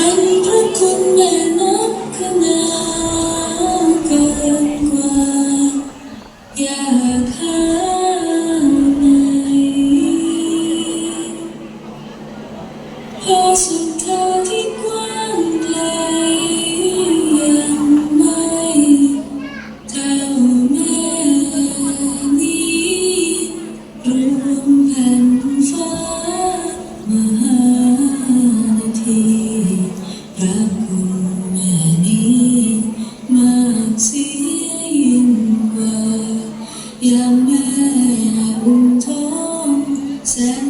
잘 믿었던 내 너그나 Johnson.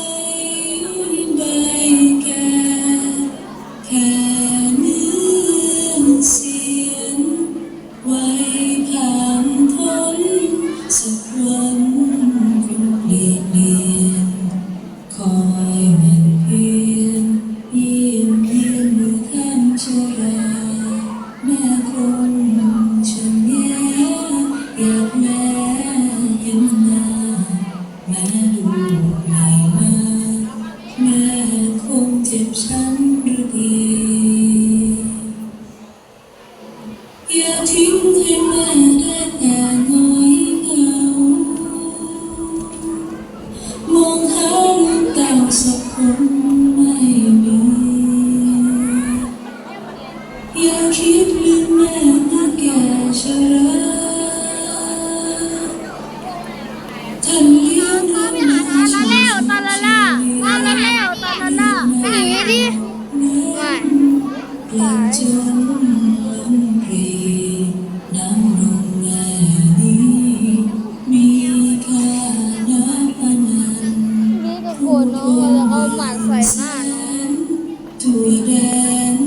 เปลี่ยนล้มเพลียนำลงง่นี้ มีค่านับอนันส่งตัทัวแดน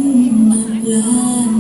มานล้าน